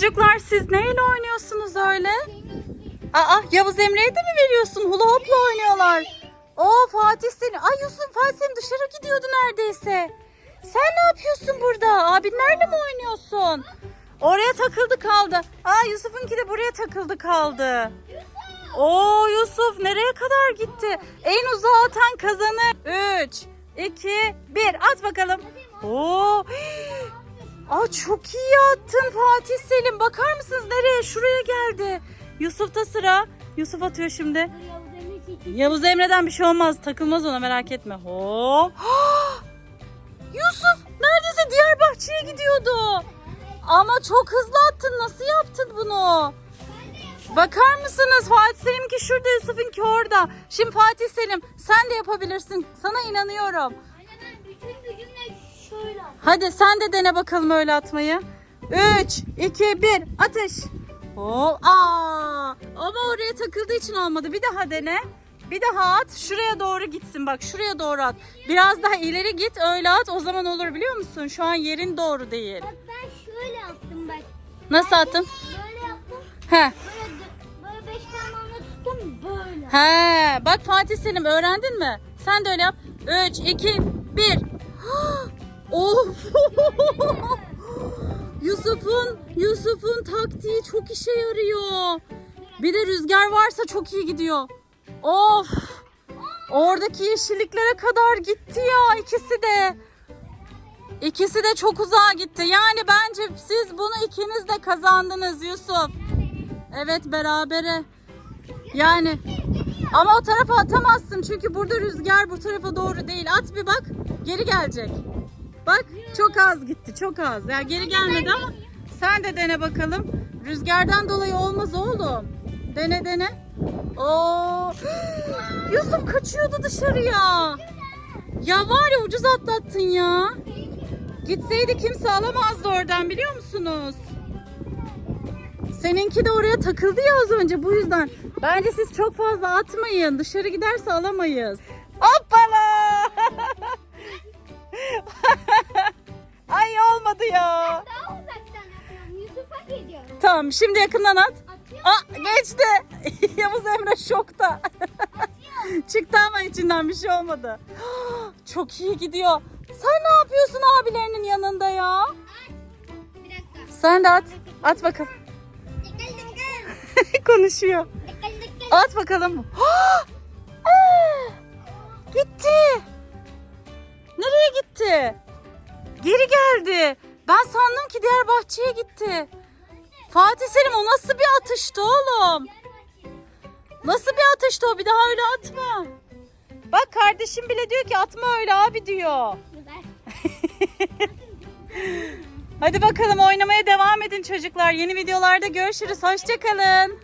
Çocuklar siz neyle oynuyorsunuz öyle? Aa Yavuz Emre'ye de mi veriyorsun? Hula hopla oynuyorlar. Oo Fatih seni. Ay Yusuf Fatih senin dışarı gidiyordu neredeyse. Sen ne yapıyorsun burada? Abinlerle mi oynuyorsun? Oraya takıldı kaldı. Aa Yusuf'unki de buraya takıldı kaldı. Oo Yusuf nereye kadar gitti? En uzağa atan kazanır. 3, 2, 1 at bakalım. Oo. Aa çok iyi attın Fatih Selim. Bakar mısınız nereye? Şuraya geldi. Yusuf'ta sıra. Yusuf atıyor şimdi. Yavuz Emre'den bir şey olmaz. Takılmaz ona merak etme. Hop. Yusuf neredeyse bahçeye gidiyordu. Ama çok hızlı attın. Nasıl yaptın bunu? Bakar mısınız Fatih Selim'inki şurada Yusuf'unki orada. Şimdi Fatih Selim sen de yapabilirsin. Sana inanıyorum. Anne bütün attım. Hadi sen de dene bakalım öyle atmayı. 3, 2, 1 atış. Oo, aa, ama oraya takıldığı için olmadı. Bir daha dene. Bir daha at. Şuraya doğru gitsin bak. Şuraya doğru at. Biraz daha ileri git öyle at. O zaman olur biliyor musun? Şu an yerin doğru değil. Bak ben şöyle yaptım bak. Nasıl attın? Böyle yaptım. He. Böyle, böyle beş parmağımla tuttum böyle. He. Bak Fatih Selim öğrendin mi? Sen de öyle yap. 3, 2, 1. Of. Yusuf'un Yusuf'un taktiği çok işe yarıyor. Bir de rüzgar varsa çok iyi gidiyor. Of. Oradaki yeşilliklere kadar gitti ya ikisi de. İkisi de çok uzağa gitti. Yani bence siz bunu ikiniz de kazandınız Yusuf. Evet berabere. Yani ama o tarafa atamazsın çünkü burada rüzgar bu tarafa doğru değil. At bir bak. Geri gelecek. Bak çok az gitti. Çok az. Ya geri gelmedi ama sen de dene bakalım. Rüzgardan dolayı olmaz oğlum. Dene dene. Oo. Yusuf kaçıyordu dışarıya. Ya var ya ucuz atlattın ya. Gitseydi kimse alamazdı oradan biliyor musunuz? Seninki de oraya takıldı ya az önce bu yüzden. Bence siz çok fazla atmayın. Dışarı giderse alamayız. Hoppala! Tamam şimdi yakından at. Atıyorum. Aa geçti. Yavuz Emre şokta. Çıktı ama içinden bir şey olmadı. Çok iyi gidiyor. Sen ne yapıyorsun abilerinin yanında ya? Bir dakika. Sen de at. At bakalım. Konuşuyor. At bakalım. Gitti. Nereye gitti? Geri geldi. Ben sandım ki diğer bahçeye gitti. Fatih Selim o nasıl bir atıştı oğlum? Nasıl bir atıştı o? Bir daha öyle atma. Bak kardeşim bile diyor ki atma öyle abi diyor. Hadi bakalım oynamaya devam edin çocuklar. Yeni videolarda görüşürüz. Hoşçakalın.